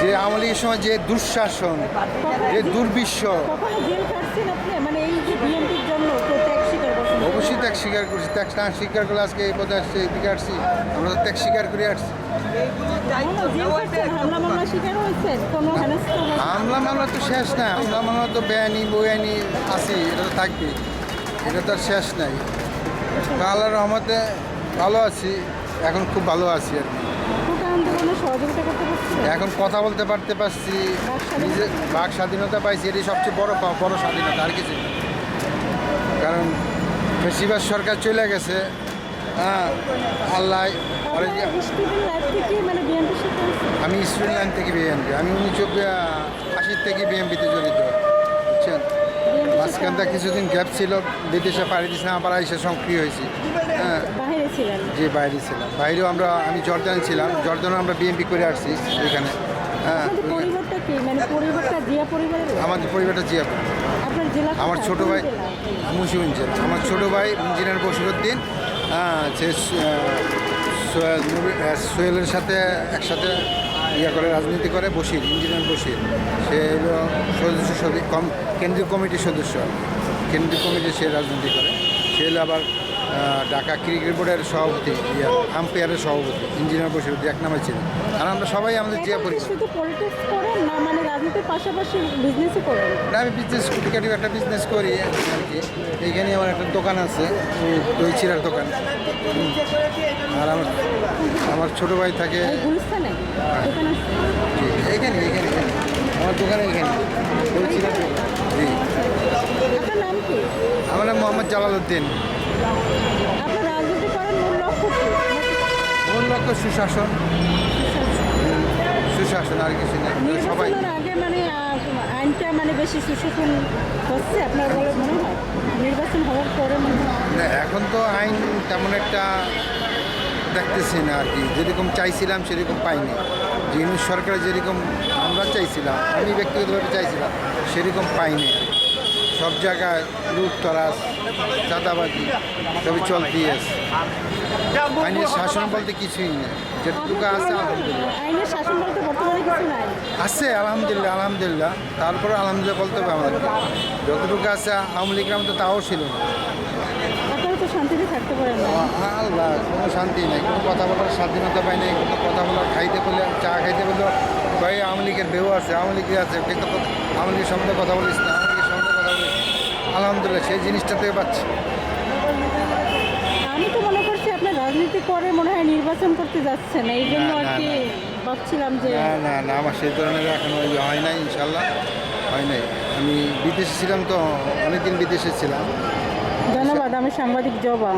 যে আওয়ামী লীগের সময় যে দুঃশাসন যে দুর্বিশ্ব মানে অবশ্যই ত্যাগ স্বীকার করছি। ত্যাগ না স্বীকার করলে আজকে এই পথে আসছে এদিকে আসছি। আমরা তো ত্যাগ স্বীকার করে আসছি। হামলা মামলা তো শেষ না হামলা মামলা তো বেআইনি বইআইনি আছি এটা তো থাকবে এটা তো আর শেষ নাই। তো আল্লাহর রহমতে ভালো আছি এখন খুব ভালো আছি আর এখন কথা বলতে পারতে পারছি নিজে বাক স্বাধীনতা পাইছি, এটি সবচেয়ে বড় বড় স্বাধীনতা, আর কিছু। কারণ বেশিরভাগ সরকার চলে গেছে হ্যাঁ আল্লাহ আমি স্টুডেন্ট লাইন থেকে বিএমপি আমি উনিশশো আশির থেকে বিএমপিতে জড়িত সাথে মাঝখানটা কিছুদিন গ্যাপ ছিল বিদেশে পাড়ি দিয়েছিলাম আবার এসে সক্রিয় হয়েছি। হ্যাঁ। বাইরে যে বাইরে ছিলাম। বাইরেও আমরা আমি জর্দানে ছিলাম জর্দানও আমরা বিএমপি করে আসছি এখানে। হ্যাঁ। মানে আমাদের পরিবারটা জিয়া আমার? ছোট ভাই জেলা? আমার ছোট ভাই ইঞ্জিনিয়ার বসিরুদ্দিন হ্যাঁ সে সোহেলের সাথে একসাথে ইয়ে করে রাজনীতি করে বসির ইঞ্জিনিয়ার বসির সে সদস্য সভি কম কেন্দ্রীয় কমিটির সদস্য। কেন্দ্রীয় কমিটি সে রাজনীতি করে। সে হলো আবার ঢাকা ক্রিকেট বোর্ডের সভাপতি ইয়ে আম্পায়ারের সভাপতি ইঞ্জিনিয়ার বসিরুদ্দিন এক নামে ছিলেন। আর আমরা সবাই আমাদের যে এখন কি পরিবার শুধু পলিটিক্স করেন না মানে রাজনীতির পাশাপাশি বিজনেসও করেন? না আমি বিজনেস কুটিকাটি একটা বিজনেস করি আর কি এইখানে আমার একটা দোকান আছে দই চিরার দোকান। আর আমার আমার ছোট ভাই থাকে। এইখানে এইখানে এইখানে আমার দোকান জি। নাম আমার নাম মোহাম্মদ জালাল উদ্দিন। মূল লক্ষ্য সুশাসন। সুশাসন আর কিছু না সবাই নির্বাচনের আগে মানে আইনটা মানে বেশি সুশাসন হচ্ছে আপনার মনে হয়? নির্বাচন হওয়ার পরে মনে হয়? না, এখন তো আইন তেমন একটা দেখতেছি না আর কি। যেরকম চাইছিলাম সেরকম পাইনি। জিনিস সরকার যেরকম আমরা চাইছিলাম আমি ব্যক্তিগতভাবে চাইছিলাম সেরকম পাইনি সব জায়গায় লুটতরাজ চাঁদাবাজি সবই চলতেই আছে। আইনের শাসন বলতে কিছুই নেই। যেটুকু আছে আলহামদুলিল্লাহ। আছে আলহামদুলিল্লাহ আলহামদুলিল্লাহ। তারপরে আলহামদুলিল্লাহ বলতে হবে আমাদের যতটুকু আছে আওয়ামী লীগের মধ্যে তাও ছিল না। তো শান্তিতে থাকতে পারেন না। আল্লাহ কোনো শান্তি নেই কোনো কথা বলার স্বাধীনতা পাই নাই কোনো কথা বলার খাইতে বলে চা খাইতে বলল ভাই আওয়ামী লীগের বেউ আছে আওয়ামী লীগের আছে কিন্তু আওয়ামী লীগের সম্বন্ধে কথা বলিস না আওয়ামী লীগের সম্বন্ধে কথা বলিস আলহামদুলিল্লাহ সেই জিনিসটা থেকে পাচ্ছি আমি তো মনে করছি আপনার রাজনীতি করে মনে হয় নির্বাচন করতে যাচ্ছেন এই জন্য না, আর কি ভাবছিলাম যে না না না আমার সেই ধরনের এখনও ইয়ে হয় নাই ইনশাল্লাহ হয় নাই। আমি বিদেশে ছিলাম তো অনেকদিন বিদেশে ছিলাম। ধন্যবাদ আমি সাংবাদিক জবা।